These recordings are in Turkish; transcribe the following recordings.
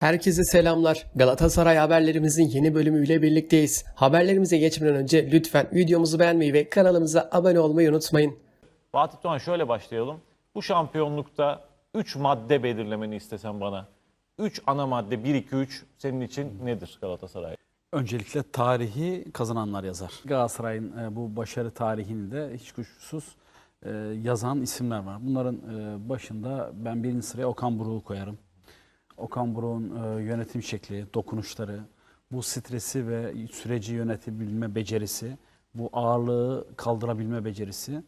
Herkese selamlar. Galatasaray haberlerimizin yeni bölümüyle birlikteyiz. Haberlerimize geçmeden önce lütfen videomuzu beğenmeyi ve kanalımıza abone olmayı unutmayın. Fatih Doğan şöyle başlayalım. Bu şampiyonlukta 3 madde belirlemeni istesem bana. 3 ana madde 1 2 3 senin için nedir Galatasaray? Öncelikle tarihi kazananlar yazar. Galatasaray'ın e, bu başarı tarihini de hiç kuşkusuz e, yazan isimler var. Bunların e, başında ben birinci sıraya Okan Buruk'u koyarım. Okan Buruk'un e, yönetim şekli, dokunuşları, bu stresi ve süreci yönetebilme becerisi, bu ağırlığı kaldırabilme becerisi.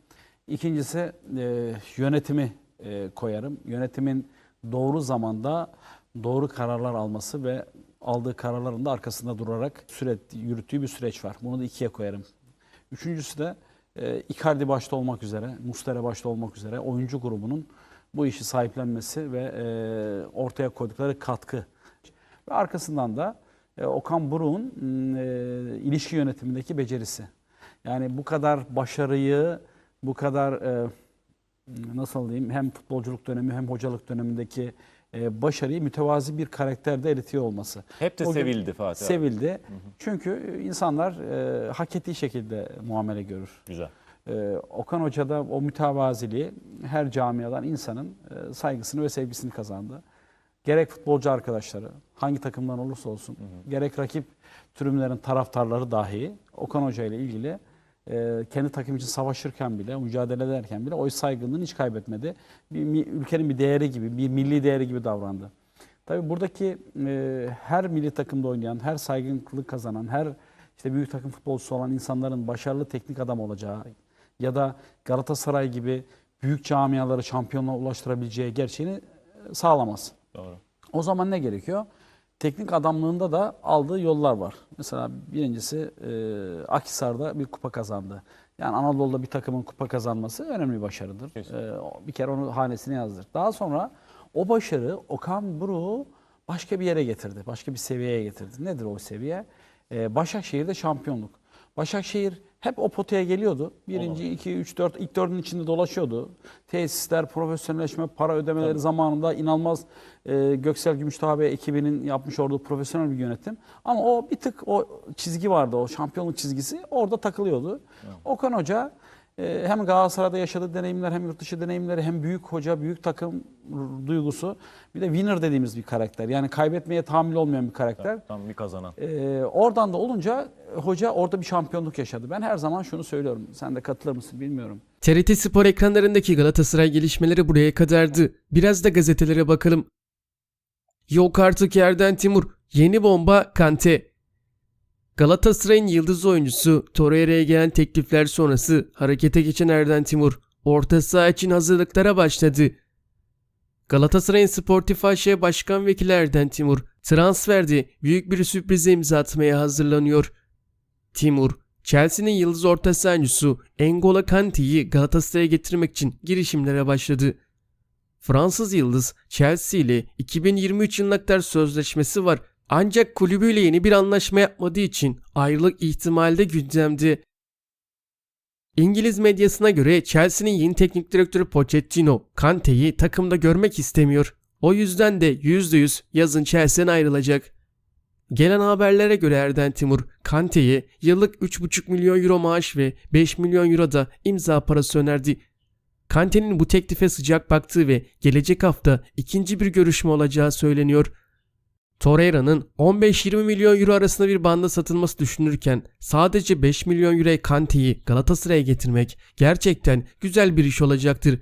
İkincisi e, yönetimi e, koyarım. Yönetimin doğru zamanda doğru kararlar alması ve aldığı kararların da arkasında durarak süre, yürüttüğü bir süreç var. Bunu da ikiye koyarım. Üçüncüsü de e, Icardi başta olmak üzere, Mustera başta olmak üzere oyuncu grubunun bu işi sahiplenmesi ve e, ortaya koydukları katkı. Ve arkasından da e, Okan Buruk'un e, ilişki yönetimindeki becerisi. Yani bu kadar başarıyı, bu kadar e, nasıl diyeyim hem futbolculuk dönemi hem hocalık dönemindeki e, başarıyı mütevazi bir karakterde eritiyor olması. Hep de O sevildi Fatih. abi. Sevildi. Çünkü insanlar e, hak ettiği şekilde muamele görür. Güzel. Ee, Okan Hoca da o mütevaziliği her camiadan insanın e, saygısını ve sevgisini kazandı. Gerek futbolcu arkadaşları, hangi takımdan olursa olsun, gerek rakip tribünlerin taraftarları dahi Okan Hoca ile ilgili e, kendi takım için savaşırken bile, mücadele ederken bile o saygınlığını hiç kaybetmedi. Bir, mi- ülkenin bir değeri gibi, bir milli değeri gibi davrandı. Tabii buradaki e, her milli takımda oynayan, her saygınlık kazanan, her işte büyük takım futbolcusu olan insanların başarılı teknik adam olacağı ya da Galatasaray gibi büyük camiaları şampiyonluğa ulaştırabileceği gerçeğini e, sağlamaz. Doğru. O zaman ne gerekiyor? Teknik adamlığında da aldığı yollar var. Mesela birincisi e, Akhisar'da bir kupa kazandı. Yani Anadolu'da bir takımın kupa kazanması önemli bir başarıdır. Kesinlikle. E, bir kere onu hanesine yazdır. Daha sonra o başarı Okan Buruk'u başka bir yere getirdi. Başka bir seviyeye getirdi. Nedir o seviye? E, Başakşehir'de şampiyonluk. Başakşehir hep o potaya geliyordu. Birinci, iki, üç, dört, ilk dördün içinde dolaşıyordu. Tesisler, profesyonelleşme, para ödemeleri zamanında inanılmaz e, Göksel Gümüşdağ ve ekibinin yapmış olduğu profesyonel bir yönetim. Ama o bir tık o çizgi vardı, o şampiyonluk çizgisi orada takılıyordu. Okan Hoca hem Galatasaray'da yaşadığı deneyimler hem yurt dışı deneyimleri hem büyük hoca, büyük takım duygusu bir de winner dediğimiz bir karakter. Yani kaybetmeye tahammül olmayan bir karakter. Tam bir kazanan. Ee, oradan da olunca hoca orada bir şampiyonluk yaşadı. Ben her zaman şunu söylüyorum. Sen de katılır mısın bilmiyorum. TRT Spor ekranlarındaki Galatasaray gelişmeleri buraya kadardı. Biraz da gazetelere bakalım. Yok artık yerden Timur. Yeni bomba Kante. Galatasaray'ın yıldız oyuncusu Torreira'ya gelen teklifler sonrası harekete geçen Erden Timur orta saha için hazırlıklara başladı. Galatasaray'ın Sportif AŞ Başkan Vekili Erden Timur transferde büyük bir sürprize imza atmaya hazırlanıyor. Timur, Chelsea'nin yıldız orta sahancısı N'Golo Kante'yi Galatasaray'a getirmek için girişimlere başladı. Fransız yıldız Chelsea ile 2023 yılına kadar sözleşmesi var ancak kulübüyle yeni bir anlaşma yapmadığı için ayrılık ihtimali de gündemde. İngiliz medyasına göre Chelsea'nin yeni teknik direktörü Pochettino Kante'yi takımda görmek istemiyor. O yüzden de %100 yazın Chelsea'den ayrılacak. Gelen haberlere göre Erden Timur, Kante'ye yıllık 3,5 milyon euro maaş ve 5 milyon euro da imza parası önerdi. Kante'nin bu teklife sıcak baktığı ve gelecek hafta ikinci bir görüşme olacağı söyleniyor. Torreira'nın 15-20 milyon euro arasında bir banda satılması düşünürken sadece 5 milyon euroya Kante'yi Galatasaray'a getirmek gerçekten güzel bir iş olacaktır.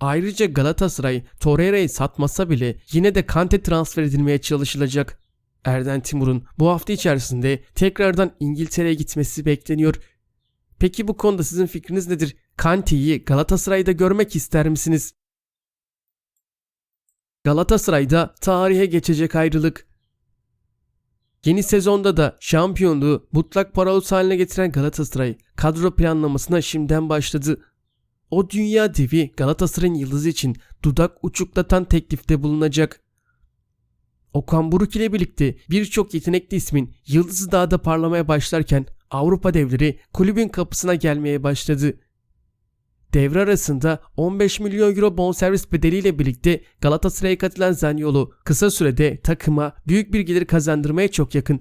Ayrıca Galatasaray Torreira'yı satmasa bile yine de Kante transfer edilmeye çalışılacak. Erden Timur'un bu hafta içerisinde tekrardan İngiltere'ye gitmesi bekleniyor. Peki bu konuda sizin fikriniz nedir? Kante'yi Galatasaray'da görmek ister misiniz? Galatasaray'da tarihe geçecek ayrılık. Yeni sezonda da şampiyonluğu mutlak paralos haline getiren Galatasaray kadro planlamasına şimdiden başladı. O dünya devi Galatasaray'ın yıldızı için dudak uçuklatan teklifte bulunacak. Okan Buruk ile birlikte birçok yetenekli ismin yıldızı dağda parlamaya başlarken Avrupa devleri kulübün kapısına gelmeye başladı. Devre arasında 15 milyon euro bonservis bedeliyle birlikte Galatasaray'a katılan Zaniolo kısa sürede takıma büyük bir gelir kazandırmaya çok yakın.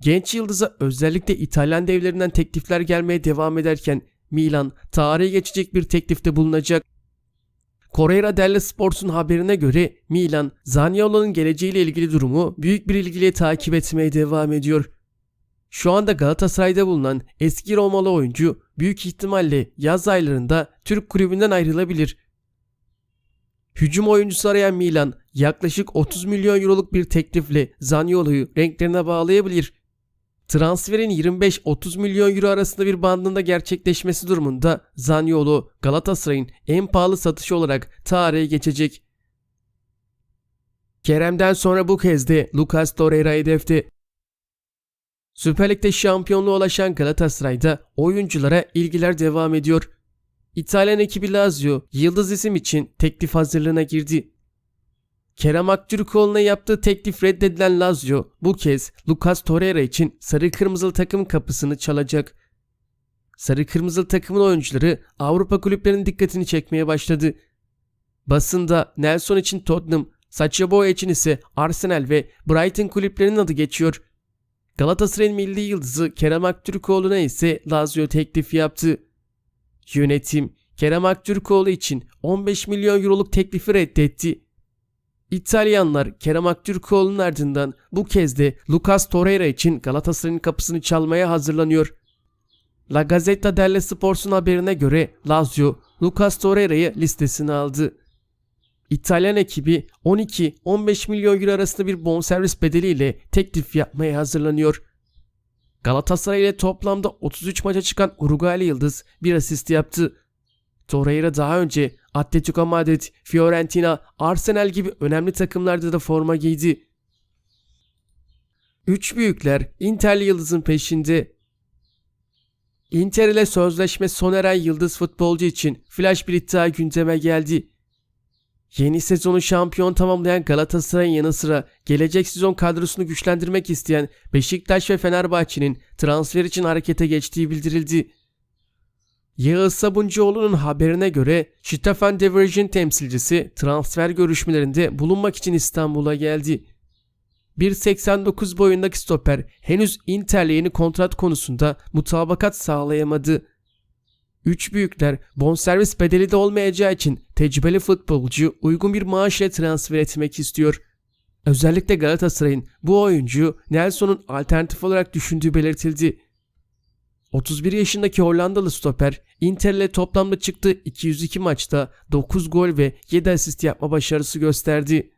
Genç yıldıza özellikle İtalyan devlerinden teklifler gelmeye devam ederken Milan tarihe geçecek bir teklifte bulunacak. Corriere dello Sport'un haberine göre Milan, Zaniolo'nun geleceğiyle ilgili durumu büyük bir ilgiyle takip etmeye devam ediyor. Şu anda Galatasaray'da bulunan eski Romalı oyuncu büyük ihtimalle yaz aylarında Türk kulübünden ayrılabilir. Hücum oyuncusu arayan Milan yaklaşık 30 milyon euroluk bir teklifle Zaniolo'yu renklerine bağlayabilir. Transferin 25-30 milyon euro arasında bir bandında gerçekleşmesi durumunda Zaniolo Galatasaray'ın en pahalı satışı olarak tarihe geçecek. Kerem'den sonra bu kez de Lucas Torreira hedefte. Süper Lig'de şampiyonluğa ulaşan Galatasaray'da oyunculara ilgiler devam ediyor. İtalyan ekibi Lazio yıldız isim için teklif hazırlığına girdi. Kerem Aktürkoğlu'na yaptığı teklif reddedilen Lazio bu kez Lucas Torreira için sarı kırmızılı takım kapısını çalacak. Sarı kırmızılı takımın oyuncuları Avrupa kulüplerinin dikkatini çekmeye başladı. Basında Nelson için Tottenham, Sacha Boey için ise Arsenal ve Brighton kulüplerinin adı geçiyor. Galatasaray'ın milli yıldızı Kerem Aktürkoğlu'na ise Lazio teklif yaptı. Yönetim Kerem Aktürkoğlu için 15 milyon euroluk teklifi reddetti. İtalyanlar Kerem Aktürkoğlu'nun ardından bu kez de Lucas Torreira için Galatasaray'ın kapısını çalmaya hazırlanıyor. La Gazzetta dello Sport'un haberine göre Lazio Lucas Torreira'yı listesine aldı. İtalyan ekibi 12-15 milyon euro arasında bir bonservis bedeliyle teklif yapmaya hazırlanıyor. Galatasaray ile toplamda 33 maça çıkan Uruguaylı Yıldız bir asist yaptı. Torreira daha önce Atletico Madrid, Fiorentina, Arsenal gibi önemli takımlarda da forma giydi. Üç büyükler Interli Yıldız'ın peşinde. Inter ile sözleşme sona eren yıldız futbolcu için flash bir iddia gündeme geldi. Yeni sezonu şampiyon tamamlayan Galatasaray'ın yanı sıra gelecek sezon kadrosunu güçlendirmek isteyen Beşiktaş ve Fenerbahçe'nin transfer için harekete geçtiği bildirildi. Yağız Sabuncuoğlu'nun haberine göre Stefan de Vrij temsilcisi transfer görüşmelerinde bulunmak için İstanbul'a geldi. 1.89 boyundaki stoper henüz Inter'le yeni kontrat konusunda mutabakat sağlayamadı. Üç büyükler bonservis bedeli de olmayacağı için tecrübeli futbolcu uygun bir maaşla transfer etmek istiyor. Özellikle Galatasaray'ın bu oyuncuyu Nelson'un alternatif olarak düşündüğü belirtildi. 31 yaşındaki Hollandalı stoper Inter ile toplamda çıktığı 202 maçta 9 gol ve 7 asist yapma başarısı gösterdi.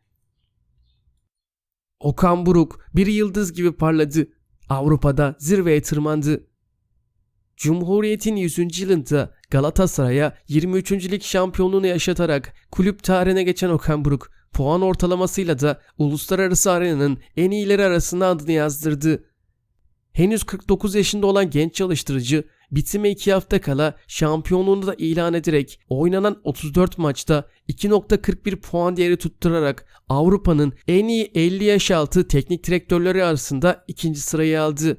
Okan Buruk bir yıldız gibi parladı. Avrupa'da zirveye tırmandı. Cumhuriyet'in 100. yılında Galatasaray'a 23. lig şampiyonluğunu yaşatarak kulüp tarihine geçen Okan Buruk puan ortalamasıyla da uluslararası arenanın en iyileri arasında adını yazdırdı. Henüz 49 yaşında olan genç çalıştırıcı bitime 2 hafta kala şampiyonluğunu da ilan ederek oynanan 34 maçta 2.41 puan değeri tutturarak Avrupa'nın en iyi 50 yaş altı teknik direktörleri arasında ikinci sırayı aldı.